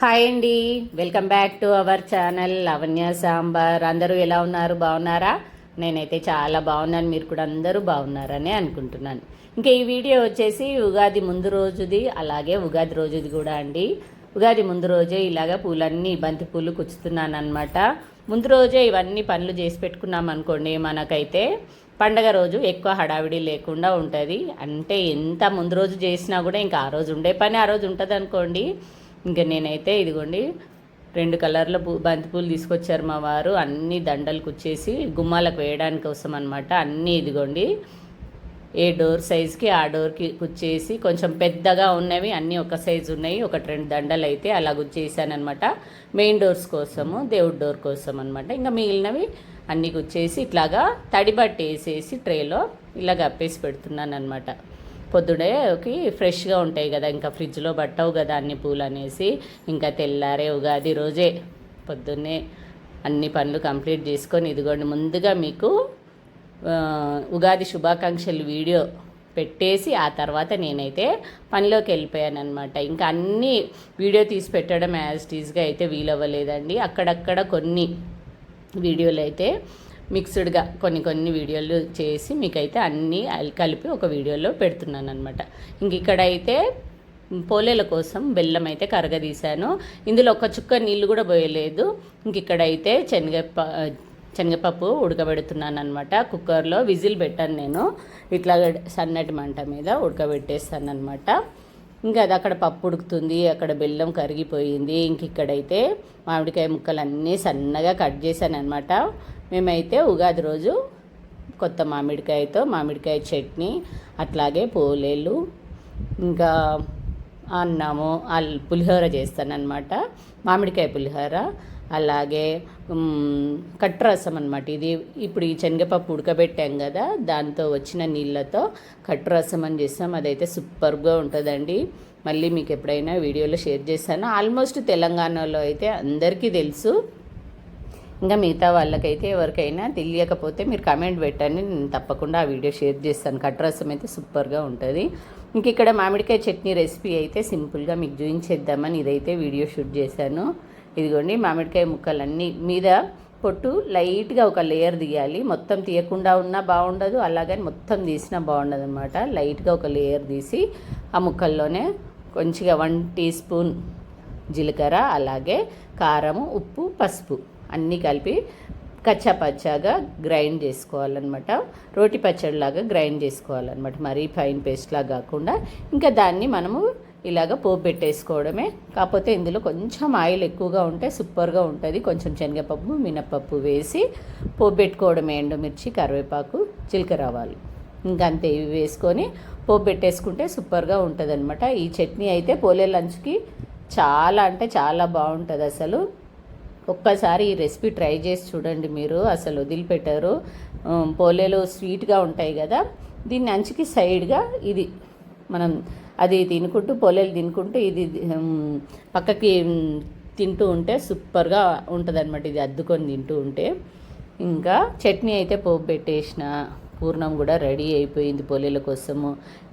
Hi అండి. Welcome back to our channel Lavanya sambar. అందరూ ఎలా ఉన్నారు? బాగున్నారా? నేనైతే చాలా బాగున్నాను. మీరు కూడా అందరూ బాగున్నారని అనుకుంటున్నాను. ఇంకా ఈ వీడియో వచ్చేసి ఉగాది ముందు రోజుది అలాగే ఉగాది రోజుది కూడా అండి. ఉగాది ముందు రోజే ఇలాగ పూలన్నీ బంతి పూలు కుచ్చుతున్నాను అనమాట ముందు రోజే ఇవన్నీ పనులు చేసి పెట్టుకున్నాం అనుకోండి మనకైతే పండగ రోజు ఎక్కువ హడావిడి లేకుండా ఉంటుంది. అంటే ఎంత ముందు రోజు చేసినా కూడా ఇంకా ఆ రోజు ఉండే పని ఆ రోజు ఉంటుంది అనుకోండి ఇంకా నేనైతే ఇదిగోండి రెండు కలర్ల పూ బంతిపూలు తీసుకొచ్చారు మా వారు. అన్ని దండలు కుచ్చేసి గుమ్మాలకు వేయడానికి కోసం అనమాట అన్నీ ఇదిగోండి ఏ డోర్ సైజ్కి ఆ డోర్కి కుచ్చేసి కొంచెం పెద్దగా ఉన్నవి అన్నీ ఒక సైజు ఉన్నాయి. ఒకటి రెండు దండలు అయితే అలా కుచ్చేసానమాట మెయిన్ డోర్స్ కోసము దేవుడి డోర్ కోసం అనమాట ఇంకా మిగిలినవి అన్నీ కుచ్చేసి ఇట్లాగా తడిబట్టి వేసేసి ట్రేలో ఇలా కప్పేసి పెడుతున్నాను అనమాట పొద్దుడేకి ఫ్రెష్గా ఉంటాయి కదా ఇంకా ఫ్రిడ్జ్లో పట్టవు కదా అన్ని పూలు అనేసి ఇంకా తెల్లారే ఉగాది రోజే పొద్దున్నే అన్ని పనులు కంప్లీట్ చేసుకొని ఇదిగోండి ముందుగా మీకు ఉగాది శుభాకాంక్షలు వీడియో పెట్టేసి ఆ తర్వాత నేనైతే పనిలోకి వెళ్ళిపోయాను అనమాట ఇంకా అన్ని వీడియో తీసి పెట్టడం యాజ్ టీజ్గా అయితే వీలవ్వలేదండి. అక్కడక్కడ కొన్ని వీడియోలు అయితే మిక్స్డ్గా కొన్ని కొన్ని వీడియోలు చేసి మీకైతే అన్నీ కలిపి ఒక వీడియోలో పెడుతున్నాను అనమాట ఇంక ఇక్కడైతే పోలేల కోసం బెల్లం అయితే కరగదీశాను. ఇందులో ఒక చుక్క నీళ్ళు కూడా పోయలేదు. ఇంక ఇక్కడైతే శనగప శనగపప్పు ఉడకబెడుతున్నాను అనమాట కుక్కర్లో విజిల్ పెట్టాను నేను. ఇట్లా సన్నటి మంట మీద ఉడకబెట్టేస్తాను అనమాట ఇంకా అది అక్కడ పప్పు ఉడుకుతుంది అక్కడ బెల్లం కరిగిపోయింది ఇంక ఇక్కడైతే మామిడికాయ ముక్కలు అన్నీ సన్నగా కట్ చేశాను అనమాట మేమైతే ఉగాది రోజు కొత్త మామిడికాయతో మామిడికాయ చట్నీ అట్లాగే పోలేలు ఇంకా అన్నము పులిహోర చేస్తానన్నమాట. మామిడికాయ పులిహోర అలాగే కట్రసం అనమాట ఇది ఇప్పుడు ఈ శనగపప్పు ఉడకబెట్టాం కదా దాంతో వచ్చిన నీళ్ళతో కట్రసం రసం అని చేస్తాం. అదైతే సూపర్గా ఉంటుందండి. మళ్ళీ మీకు ఎప్పుడైనా వీడియోలో షేర్ చేస్తాను ఆల్మోస్ట్ తెలంగాణలో అయితే అందరికీ తెలుసు. ఇంకా మిగతా వాళ్ళకైతే ఎవరికైనా తెలియకపోతే మీరు కమెంట్ పెట్టండి. నేను తప్పకుండా ఆ వీడియో షేర్ చేస్తాను. కట్రసం అయితే సూపర్గా ఉంటుంది. ఇంక ఇక్కడ మామిడికాయ చట్నీ రెసిపీ అయితే సింపుల్గా మీకు చూపించేద్దామని ఇదైతే వీడియో షూట్ చేశాను. ఇదిగోండి మామిడికాయ ముక్కలన్నీ మీద పొట్టు లైట్గా ఒక లేయర్ తీయాలి. మొత్తం తీయకుండా ఉన్నా బాగుండదు అలాగని మొత్తం తీసినా బాగుండదు అనమాట లైట్గా ఒక లేయర్ తీసి ఆ ముక్కల్లోనే కొంచెంగా వన్ టీ స్పూన్ జీలకర్ర అలాగే కారము ఉప్పు పసుపు అన్నీ కలిపి కచ్చా పచ్చాగా గ్రైండ్ చేసుకోవాలన్నమాట. రోటి పచ్చడిలాగా గ్రైండ్ చేసుకోవాలన్నమాట. మరీ ఫైన్ పేస్ట్లా కాకుండా. ఇంకా దాన్ని మనము ఇలాగ పోపు పెట్టేసుకోవడమే. కాకపోతే ఇందులో కొంచెం ఆయిల్ ఎక్కువగా ఉంటే సూపర్గా ఉంటుంది. కొంచెం శనగపప్పు మినపప్పు వేసి పోపు పెట్టుకోవడమే ఎండుమిర్చి కరివేపాకు జీలకర్ర ఆవాలు. ఇంకంతే ఇవి వేసుకొని పోపు పెట్టేసుకుంటే సూపర్గా ఉంటుంది ఈ చట్నీ అయితే పోలే లంచ్కి చాలా అంటే చాలా బాగుంటుంది అసలు. ఒక్కసారి ఈ రెసిపీ ట్రై చేసి చూడండి మీరు. అసలు వదిలిపెట్టారు. పోలేలు స్వీట్గా ఉంటాయి కదా. దీన్ని అంచుకి సైడ్గా ఇది మనం అది తినుకుంటూ పోలేలు తినుకుంటూ ఇది పక్కకి తింటూ ఉంటే సూపర్గా ఉంటుంది అనమాట ఇది అద్దుకొని తింటూ ఉంటే. ఇంకా చట్నీ అయితే పోపు పెట్టేసిన. పూర్ణం కూడా రెడీ అయిపోయింది పొలేల కోసము.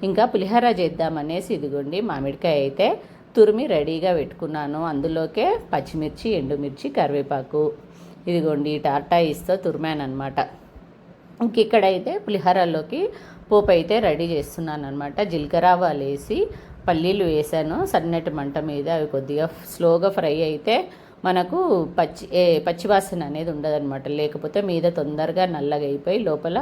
ఇంకా పులిహోర చేద్దామనేసి ఇదిగోండి మామిడికాయ అయితే తురిమి రెడీగా పెట్టుకున్నాను. అందులోకే పచ్చిమిర్చి ఎండుమిర్చి కరివేపాకు. ఇదిగోండి టాటాయిస్తో తురిమాను అనమాట ఇంక ఇక్కడైతే పులిహోరలోకి పోపు అయితే రెడీ చేస్తున్నాను అనమాట జీలకర్ర ఆవాలు వేసి పల్లీలు వేసాను. సన్నటి మంట మీద అవి కొద్దిగా స్లోగా ఫ్రై అయితే మనకు పచ్చి ఏ పచ్చివాసన అనేది ఉండదన్నమాట. లేకపోతే మీద తొందరగా నల్లగా అయిపోయి లోపల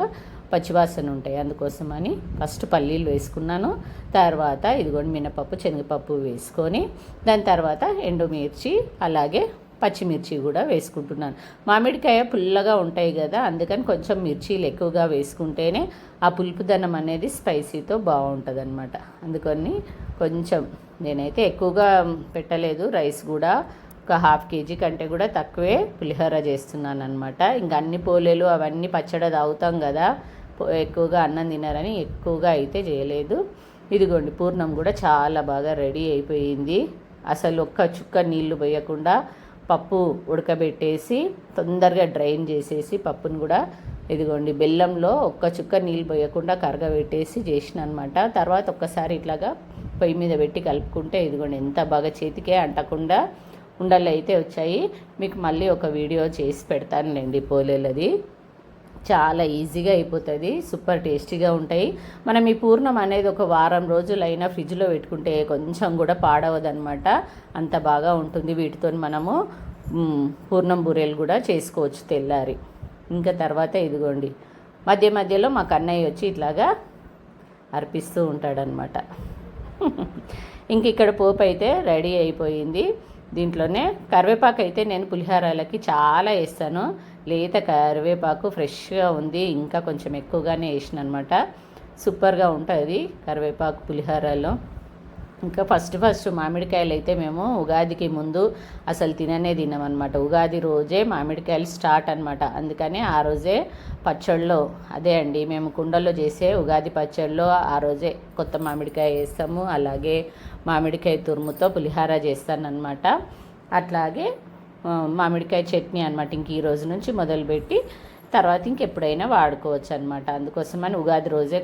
పచ్చివాసన ఉంటాయి. అందుకోసమని ఫస్ట్ పల్లీలు వేసుకున్నాను. తర్వాత ఇదిగోండి మినపప్పు శనగపప్పు వేసుకొని దాని తర్వాత ఎండుమిర్చి అలాగే పచ్చిమిర్చి కూడా వేసుకుంటున్నాను. మామిడికాయ పుల్లగా ఉంటాయి కదా అందుకని కొంచెం మిర్చీలు ఎక్కువగా వేసుకుంటేనే ఆ పులుపుదనం అనేది స్పైసీతో బాగుంటుంది అనమాట అందుకని కొంచెం నేనైతే ఎక్కువగా పెట్టలేదు. రైస్ కూడా ఒక హాఫ్ కేజీ కంటే కూడా తక్కువే పులిహోర చేస్తున్నాను అనమాట ఇంకా అన్ని పోలేలు అవన్నీ పచ్చడి తాగుతాం కదా పో- ఎక్కువగా అన్నం తినారని ఎక్కువగా అయితే చేయలేదు. ఇదిగోండి పూర్ణం కూడా చాలా బాగా రెడీ అయిపోయింది. అసలు ఒక్క చుక్క నీళ్ళు పోయకుండా పప్పు ఉడకబెట్టేసి తొందరగా డ్రైన్ చేసేసి పప్పును కూడా ఇదిగోండి బెల్లంలో ఒక్క చుక్క నీళ్ళు పోయకుండా కరగబెట్టేసి చేసిన అనమాట తర్వాత ఒక్కసారి ఇట్లాగా పొయ్యి మీద పెట్టి కలుపుకుంటే ఇదిగోండి ఎంత బాగా చేతికే అంటకుండా ఉండలు అయితే వచ్చాయి. మీకు మళ్ళీ ఒక వీడియో చేసి పెడతానులేండి పోలేలది. చాలా ఈజీగా అయిపోతుంది సూపర్ టేస్టీగా ఉంటాయి. మనం ఈ పూర్ణం అనేది ఒక వారం రోజులైనా ఫ్రిడ్జ్లో పెట్టుకుంటే కొంచెం కూడా పాడవదనమాట అంత బాగా ఉంటుంది వీటితో మనము పూర్ణం బూరెలు కూడా చేసుకోవచ్చు తెల్లారి. ఇంకా తర్వాత ఇదిగోండి మధ్య మధ్యలో మా కన్నయ్య వచ్చి ఇట్లాగా అర్పిస్తూ ఉంటాడనమాట ఇంక ఇక్కడ పోపు అయితే రెడీ అయిపోయింది. దీంట్లోనే కరివేపాకు అయితే నేను పులిహోరాలకి చాలా వేస్తాను. లేత కరివేపాకు ఫ్రెష్గా ఉంది ఇంకా కొంచెం ఎక్కువగానే వేసిన అనమాట సూపర్గా ఉంటుంది కరివేపాకు పులిహోరలో ఇంకా ఫస్ట్ ఫస్ట్ మామిడికాయలు అయితే మేము ఉగాదికి ముందు అసలు తిననే తినమనమాట ఉగాది రోజే మామిడికాయలు స్టార్ట్ అనమాట అందుకని ఆ రోజే పచ్చళ్ళలో అదే అండి మేము కుండల్లో చేసే ఉగాది పచ్చళ్ళలో ఆ రోజే కొత్త మామిడికాయ వేస్తాము. అలాగే మామిడికాయ తురుముతో పులిహార చేస్తానన్నమాట. అట్లాగే మామిడికాయ చట్నీ అనమాట ఇంక ఈ రోజు నుంచి మొదలుపెట్టి తర్వాత ఇంకెప్పుడైనా వాడుకోవచ్చు అనమాట అందుకోసమని ఉగాది రోజే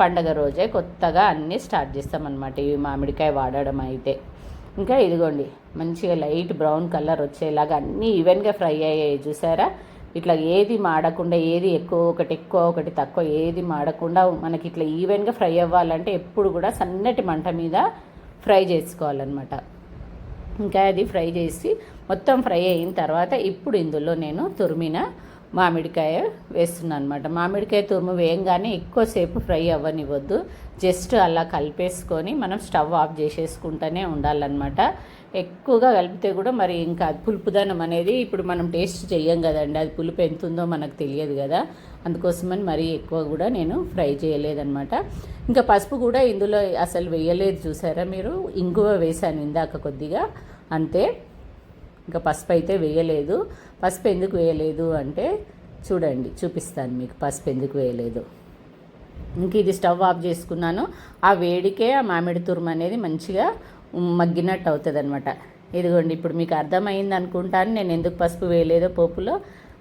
పండగ రోజే కొత్తగా అన్నీ స్టార్ట్ చేస్తామన్నమాట ఈ మామిడికాయ వాడడం అయితే. ఇంకా ఇదిగోండి మంచిగా లైట్ బ్రౌన్ కలర్ వచ్చేలాగా అన్నీ ఈవెన్గా ఫ్రై అయ్యాయి చూసారా? ఇట్లా ఏది మాడకుండా ఏది ఎక్కువ ఒకటి ఎక్కువ ఒకటి తక్కువ ఏది మాడకుండా మనకి ఇట్లా ఈవెన్గా ఫ్రై అవ్వాలంటే ఎప్పుడు కూడా సన్నటి మంట మీద ఫ్రై చేసుకోవాలన్నమాట. ఇంకా అది ఫ్రై చేసి మొత్తం ఫ్రై అయిన తర్వాత ఇప్పుడు ఇందులో నేను తురిమిన మామిడికాయ వేస్తున్నాను అనమాట మామిడికాయ తురుము వేయంగానే ఎక్కువసేపు ఫ్రై అవ్వనివ్వద్దు. జస్ట్ అలా కలిపేసుకొని మనం స్టవ్ ఆఫ్ చేసేసుకుంటూనే ఉండాలన్నమాట. ఎక్కువగా కలిపితే కూడా మరి ఇంకా అది పులుపుదనం అనేది ఇప్పుడు మనం టేస్ట్ చెయ్యం కదండి. అది పులుపు ఎంత ఉందో మనకు తెలియదు కదా. అందుకోసమని మరీ ఎక్కువ కూడా నేను ఫ్రై చేయలేదనమాట ఇంకా పసుపు కూడా ఇందులో అసలు వేయలేదు చూసారా మీరు? ఇంగువ వేసాను ఇందాక కొద్దిగా. అంతే. ఇంకా పసుపు అయితే వేయలేదు. పసుపు ఎందుకు వేయలేదు అంటే చూడండి చూపిస్తాను మీకు పసుపు ఎందుకు వేయలేదు. ఇంక ఇది స్టవ్ ఆఫ్ చేసుకున్నాను. ఆ వేడికే ఆ మామిడి తురుము అనేది మంచిగా మగ్గినట్టు అవుతుంది అనమాట ఇదిగోండి ఇప్పుడు మీకు అర్థమైంది అనుకుంటాను నేను ఎందుకు పసుపు వేయలేదో పోపులో.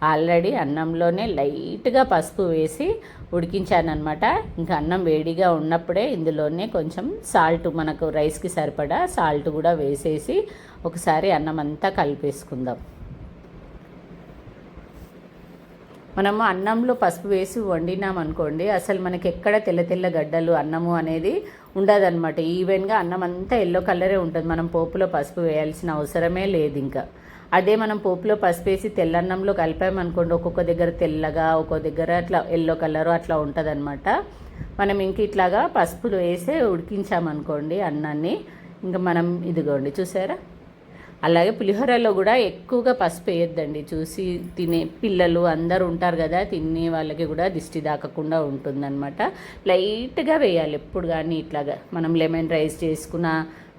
ఆల్రెడీ అన్నంలోనే లైట్గా పసుపు వేసి ఉడికించానమాట ఇంకా అన్నం వేడిగా ఉన్నప్పుడే ఇందులోనే కొంచెం సాల్ట్ మనకు రైస్కి సరిపడా సాల్ట్ కూడా వేసేసి ఒకసారి అన్నం అంతా కలిపేసుకుందాం. మనము అన్నంలో పసుపు వేసి వండినాం అనుకోండి అసలు మనకి ఎక్కడ తెల్ల తెల్ల గడ్డలు అన్నము అనేది ఉండదన్నమాట. ఈవెన్గా అన్నం అంతా ఎల్లో కలరే ఉంటుంది. మనం పోపులో పసుపు వేయాల్సిన అవసరమే లేదు ఇంకా. అదే మనం పోపులో పసుపు వేసి తెల్లన్నంలో కలిపామనుకోండి ఒక్కొక్క దగ్గర తెల్లగా ఒక్కొక్క దగ్గర అట్లా ఎల్లో కలరు అట్లా ఉంటుంది మనం ఇంక ఇట్లాగా పసుపులు వేసి ఉడికించామనుకోండి అన్నాన్ని ఇంకా మనం ఇదిగోండి చూసారా? అలాగే పులిహోరలో కూడా ఎక్కువగా పసుపు వేయొద్దండి. చూసి తినే పిల్లలు అందరూ ఉంటారు కదా తినే వాళ్ళకి కూడా దిష్టి దాకకుండా ఉంటుందన్నమాట. లైట్గా వేయాలి ఎప్పుడు కానీ ఇట్లాగా. మనం లెమన్ రైస్ చేసుకున్న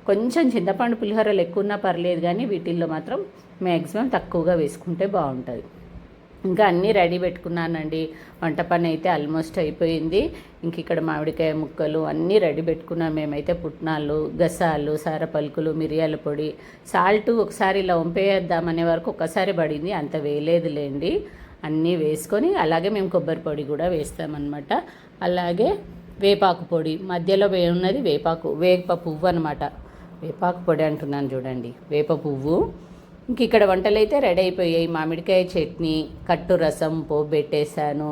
కొంచెం చింతపండు పులిహోరలు ఎక్కువ ఉన్నా పర్లేదు కానీ వీటిల్లో మాత్రం మ్యాక్సిమం తక్కువగా వేసుకుంటే బాగుంటుంది. ఇంకా అన్నీ రెడీ పెట్టుకున్నానండి. వంట పని అయితే ఆల్మోస్ట్ అయిపోయింది. ఇంక ఇక్కడ మామిడికాయ ముక్కలు అన్నీ రెడీ పెట్టుకున్నాం. మేమైతే పుట్నాలు గసాలు సార పలుకులు మిరియాల పొడి సాల్ట్ ఒకసారి ఇలా వంపేద్దామనే వరకు ఒక్కసారి పడింది. అంత వేయలేదులేండి. అన్నీ వేసుకొని అలాగే మేము కొబ్బరి పొడి కూడా వేస్తామన్నమాట. అలాగే వేపాకు పొడి మధ్యలో ఉన్నది వేపాకు వేప పువ్వు అనమాట వేపాకు పొడి అంటున్నాను చూడండి. వేప పువ్వు. ఇంక ఇక్కడ వంటలు అయితే రెడీ అయిపోయాయి. మామిడికాయ చట్నీ కట్టు రసం పోబెట్టేశాను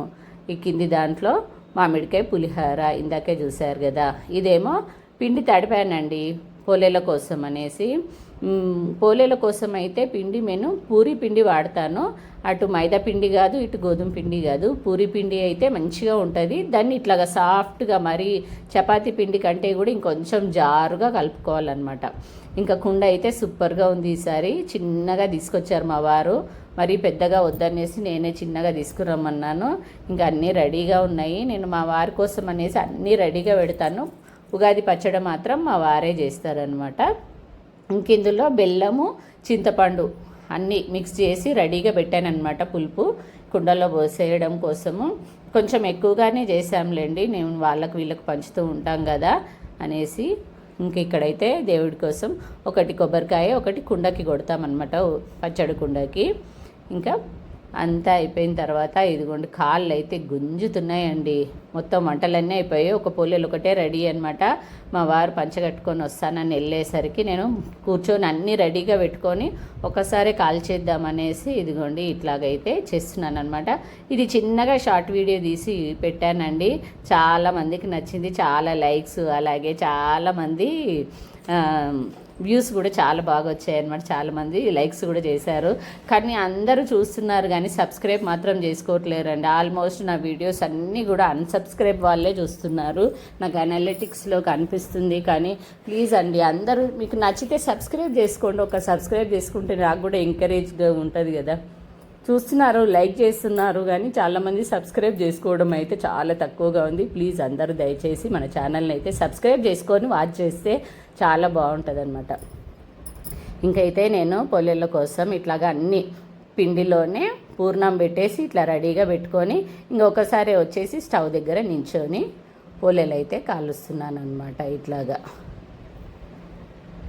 ఈ కింది దాంట్లో మామిడికాయ పులిహోర ఇందాకే చూశారు కదా. ఇదేమో పిండి తడిపానండి. పోలేల కోసం అనేసి పోలేల కోసం అయితే పిండి నేను పూరి పిండి వాడతాను. అటు మైదా పిండి కాదు ఇటు గోధుమ పిండి కాదు. పూరి పిండి అయితే మంచిగా ఉంటుంది. దాన్ని ఇట్లాగా సాఫ్ట్గా మరి చపాతీ పిండి కంటే కూడా ఇంకొంచెం జారుగా కలుపుకోవాలన్నమాట. ఇంకా కుండ అయితే సూపర్గా ఉంది ఈసారి. చిన్నగా తీసుకొచ్చారు మా వారు. మరి పెద్దగా వద్దనేసి నేనే చిన్నగా తీసుకురమ్మన్నాను. ఇంకా అన్నీ రెడీగా ఉన్నాయి. నేను మా వారి కోసం అనేసి అన్నీ రెడీగా పెడతాను. ఉగాది పచ్చడి మాత్రం మా వారే చేస్తారనమాట ఇంకిందులో బెల్లము చింతపండు అన్నీ మిక్స్ చేసి రెడీగా పెట్టానన్నమాట పులుపు. కుండలో పోసేయడం కోసము. కొంచెం ఎక్కువగానే చేసాంలేండి నేను వాళ్ళకు వీళ్ళకి పంచుతూ ఉంటాం కదా అనేసి. ఇంక ఇక్కడైతే దేవుడి కోసం ఒకటి కొబ్బరికాయ ఒకటి కుండకి కొడతామన్నమాట పచ్చడి కుండకి. ఇంకా అంతా అయిపోయిన తర్వాత ఇదిగోండి కాళ్ళు అయితే గుంజుతున్నాయండి. మొత్తం వంటలన్నీ అయిపోయాయి. ఒక పొల్లెలు ఒకటే రెడీ అనమాట మా వారు పంచగట్టుకొని వస్తానని వెళ్ళేసరికి నేను కూర్చొని అన్నీ రెడీగా పెట్టుకొని ఒకసారి కాల్ చేద్దామనేసి ఇదిగోండి ఇట్లాగైతే చేస్తున్నాను అనమాట ఇది చిన్నగా షార్ట్ వీడియో తీసి పెట్టానండి. చాలా మందికి నచ్చింది చాలా లైక్స్ అలాగే చాలామంది వ్యూస్ కూడా చాలా బాగా వచ్చాయన్నమాట చాలామంది లైక్స్ కూడా చేశారు. కానీ అందరూ చూస్తున్నారు కానీ సబ్స్క్రైబ్ మాత్రం చేసుకోవట్లేరండి. ఆల్మోస్ట్ నా వీడియోస్ అన్నీ కూడా అన్సబ్స్క్రైబ్ వాళ్ళే చూస్తున్నారు. నాకు అనలిటిక్స్లో కనిపిస్తుంది. కానీ ప్లీజ్ అండి అందరూ మీకు నచ్చితే సబ్స్క్రైబ్ చేసుకోండి. ఒక సబ్స్క్రైబ్ చేసుకుంటే నాకు కూడా ఎంకరేజ్గా ఉంటుంది కదా. చూస్తున్నారు లైక్ చేస్తున్నారు కానీ చాలామంది సబ్స్క్రైబ్ చేసుకోవడం అయితే చాలా తక్కువగా ఉంది. ప్లీజ్ అందరూ దయచేసి మన ఛానల్ని అయితే సబ్స్క్రైబ్ చేసుకొని వాచ్ చేస్తే చాలా బాగుంటుంది అనమాట ఇంకైతే నేను పొల్లెళ్ళ కోసం ఇట్లాగా అన్ని పిండిలోనే పూర్ణం పెట్టేసి ఇట్లా రెడీగా పెట్టుకొని ఇంకొకసారి వచ్చేసి స్టవ్ దగ్గర నించొని పొల్లెలు అయితే కాలుస్తున్నాను అనమాట ఇట్లాగా.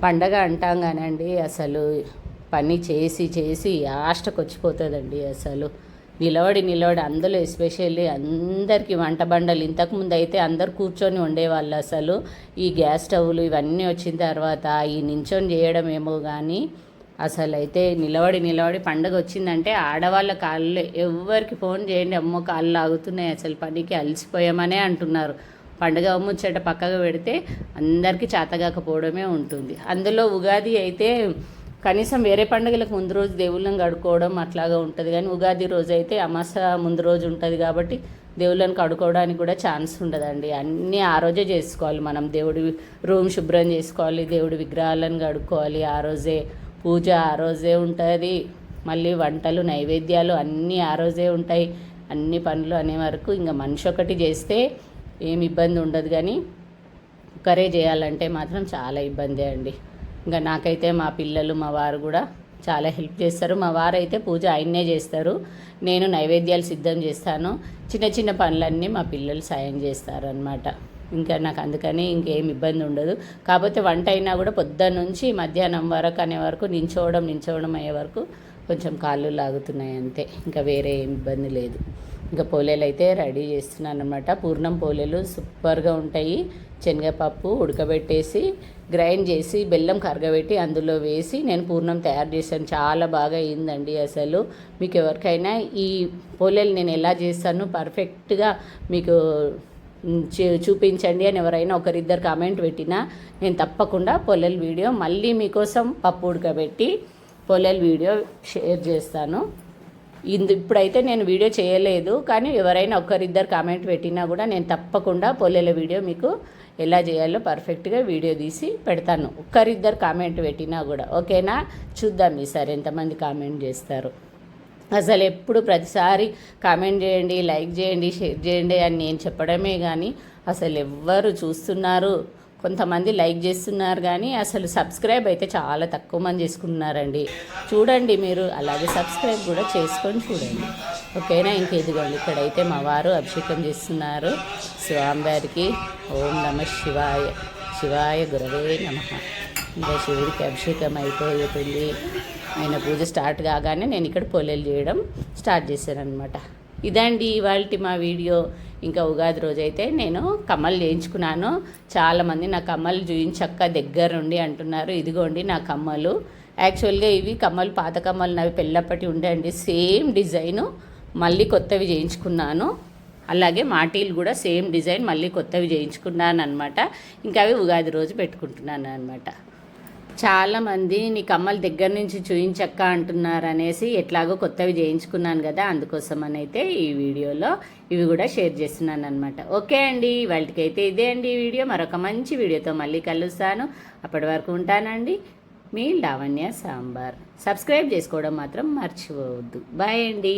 పండగ అంటాం కానండి అసలు పని చేసి చేసి యాస్టకు వచ్చిపోతుందండి అసలు. నిలబడి నిలబడి అందులో ఎస్పెషల్లీ అందరికీ వంట బండలు. ఇంతకుముందు అయితే అందరు కూర్చొని ఉండేవాళ్ళు అసలు. ఈ గ్యాస్ స్టవ్లు ఇవన్నీ వచ్చిన తర్వాత ఈ నించొని చేయడం ఏమో కానీ అసలు అయితే నిలబడి నిలబడి పండగ వచ్చిందంటే ఆడవాళ్ళ కాళ్ళు ఎవరికి ఫోన్ చేయండి. అమ్మో కాళ్ళు లాగుతున్నాయి అసలు పనికి అలసిపోయామనే అంటున్నారు. పండుగ ముచ్చట పక్కగా పెడితే అందరికీ చేతగాకపోవడమే ఉంటుంది. అందులో ఉగాది అయితే కనీసం వేరే పండుగలకు ముందు రోజు దేవుళ్ళని కడుక్కోవడం అట్లాగా ఉంటుంది. కానీ ఉగాది రోజు అయితే అమాస ముందు రోజు ఉంటుంది కాబట్టి దేవుళ్ళని కడుక్కోవడానికి కూడా ఛాన్స్ ఉండదండి. అన్నీ ఆ రోజే చేసుకోవాలి మనం. దేవుడి రూమ్ శుభ్రం చేసుకోవాలి దేవుడి విగ్రహాలను కడుక్కోవాలి. ఆ రోజే పూజ ఆ రోజే ఉంటుంది. మళ్ళీ వంటలు నైవేద్యాలు అన్నీ ఆ రోజే ఉంటాయి. అన్ని పనులు అనే వరకు ఇంకా మనిషి ఒకటి చేస్తే ఏమి ఇబ్బంది ఉండదు. కానీ ఒకరే చేయాలంటే మాత్రం చాలా ఇబ్బంది అండి. ఇంకా నాకైతే మా పిల్లలు మా వారు కూడా చాలా హెల్ప్ చేస్తారు. మా వారైతే పూజ ఆయన్నే చేస్తారు. నేను నైవేద్యాలు సిద్ధం చేస్తాను. చిన్న చిన్న పనులన్నీ మా పిల్లలు సాయం చేస్తారు అనమాట ఇంకా నాకు అందుకని ఇంకేం ఇబ్బంది ఉండదు. కాకపోతే వంట అయినా కూడా పొద్దున్న నుంచి మధ్యాహ్నం వరకు అనే వరకు నించోవడం నించోవడం అయ్యే వరకు కొంచెం కాళ్ళు లాగుతున్నాయి అంతే. ఇంకా వేరే ఏం ఇబ్బంది లేదు. ఇంకా పోలేలు అయితే రెడీ చేస్తున్నాను అనమాట పూర్ణం పోలేలు సూపర్గా ఉంటాయి. శనగపప్పు ఉడకబెట్టేసి గ్రైండ్ చేసి బెల్లం కరగబెట్టి అందులో వేసి నేను పూర్ణం తయారు చేశాను. చాలా బాగా అయిందండి అసలు. మీకు ఎవరికైనా ఈ పోలేలు నేను ఎలా చేస్తాను పర్ఫెక్ట్గా మీకు చూపించండి అని ఎవరైనా ఒకరిద్దరు కామెంట్ పెట్టినా నేను తప్పకుండా పొల్లెల వీడియో మళ్ళీ మీకోసం పప్పు ఉడకబెట్టి పొల్లెల వీడియో షేర్ చేస్తాను. ఇందు ఇప్పుడైతే నేను వీడియో చేయలేదు కానీ ఎవరైనా ఒకరిద్దరు కామెంట్ పెట్టినా కూడా నేను తప్పకుండా పొల్లెల వీడియో మీకు ఎలా చేయాలో పర్ఫెక్ట్గా వీడియో తీసి పెడతాను. ఒక్కరిద్దరు కామెంట్ పెట్టినా కూడా. ఓకేనా? చూద్దాం ఈసారి ఎంతమంది కామెంట్ చేస్తారు. అసలు ఎప్పుడు ప్రతిసారి కామెంట్ చేయండి లైక్ చేయండి షేర్ చేయండి అని నేను చెప్పడమే కానీ అసలు ఎవ్వరు చూస్తున్నారు. కొంతమంది లైక్ చేస్తున్నారు కానీ అసలు సబ్స్క్రైబ్ అయితే చాలా తక్కువ మంది చేసుకుంటున్నారండి. చూడండి మీరు అలాగే సబ్స్క్రైబ్ కూడా చేసుకొని చూడండి. ఓకేనా? ఇంకెదిగోండి ఇక్కడైతే మా వారు అభిషేకం చేస్తున్నారు. స్వామివారికి ఓం నమ శివాయ శివాయ గురవే నమ. ఇంకా శివుడికి అభిషేకం అయిపోతుంది. ఆయన పూజ స్టార్ట్ కాగానే నేను ఇక్కడ పొలెలు చేయడం స్టార్ట్ చేశాను అనమాట ఇదండి ఇవాళ మా వీడియో. ఇంకా ఉగాది రోజైతే నేను కమ్మలు చేయించుకున్నాను. చాలామంది నా కమ్మలు చూయించక్క దగ్గర ఉండి అంటున్నారు. ఇదిగోండి నా కమ్మలు. యాక్చువల్గా ఇవి కమ్మలు పాత కమ్మలు నవి పెళ్ళప్పటి ఉండే సేమ్ డిజైను మళ్ళీ కొత్తవి చేయించుకున్నాను. అలాగే మాటీలు కూడా సేమ్ డిజైన్ మళ్ళీ కొత్తవి చేయించుకున్నాను అనమాట ఇంకా అవి ఉగాది రోజు పెట్టుకుంటున్నాను అనమాట చాలామంది నీ కమ్మలు దగ్గర నుంచి చూయించక్క అంటున్నారు అనేసి ఎట్లాగో కొత్తవి చేయించుకున్నాను కదా అందుకోసం అని అయితే ఈ వీడియోలో ఇవి కూడా షేర్ చేస్తున్నాను అనమాట ఓకే అండి వాళ్ళకైతే ఇదే అండి ఈ వీడియో. మరొక మంచి వీడియోతో మళ్ళీ కలుస్తాను. అప్పటి వరకు ఉంటానండి. మీ లావణ్య సాంబార్. సబ్స్క్రైబ్ చేసుకోవడం మాత్రం మర్చిపోవద్దు. బాయ్ అండి.